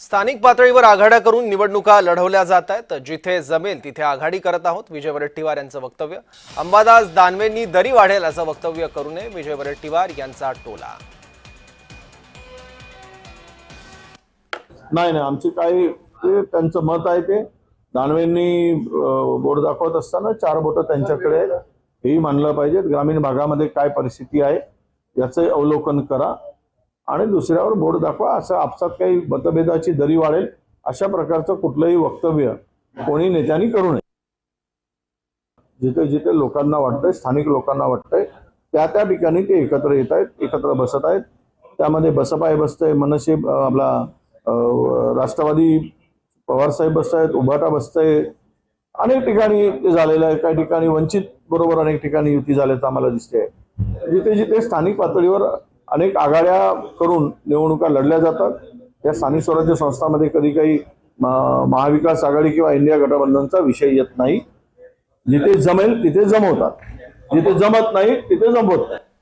स्थानिक पातळीवर आघाड्या करून निवडणुका लढवल्या जात आहेत. जिथे जमेल तिथे आघाडी करत आहोत. विजय वडेट्टीवार यांचं वक्तव्य. अंबादास दानवेंनी दरी वाढेल असं वक्तव्य करू नये. विजय वडेट्टीवार यांचा टोला. नाही नाही आमची काही ते त्यांचं मत आहे ते. दानवेंनी बोट दाखवत असताना चार बोट त्यांच्याकडे आहेत. हेही मानलं पाहिजे ग्रामीण भागामध्ये काय परिस्थिती आहे याचं अवलोकन करा. आणि दुसऱ्यावर बोट दाखवा असं आपसात काही मतभेदाची दरी वाढेल अशा प्रकारचं कुठलंही वक्तव्य कोणी नेत्यांनी करू नये. जिथे जिथे लोकांना वाटतंय स्थानिक लोकांना वाटतंय त्या त्या ठिकाणी ते एकत्र येत आहेत एकत्र बसत आहेत. त्यामध्ये बसपाय बसतंय मनसे आपला अं, राष्ट्रवादी पवारसाहेब बसत आहेत उभाटा बसतंय. अनेक ठिकाणी ते झालेलं आहे काही ठिकाणी वंचित बरोबर अनेक ठिकाणी युती झाल्याचं आम्हाला दिसते जिथे जिथे स्थानिक पातळीवर अनेक आघाड्या करून निवडणुका लढल्या जातात. त्या स्थानिक स्वराज्य संस्थांमध्ये कधी काही म- महाविकास आघाडी किंवा इंडिया गठबंधनचा विषय येत नाही. जिथे जमेल तिथे जमवतात. जिथे जमत नाही तिथे जमवत नाही.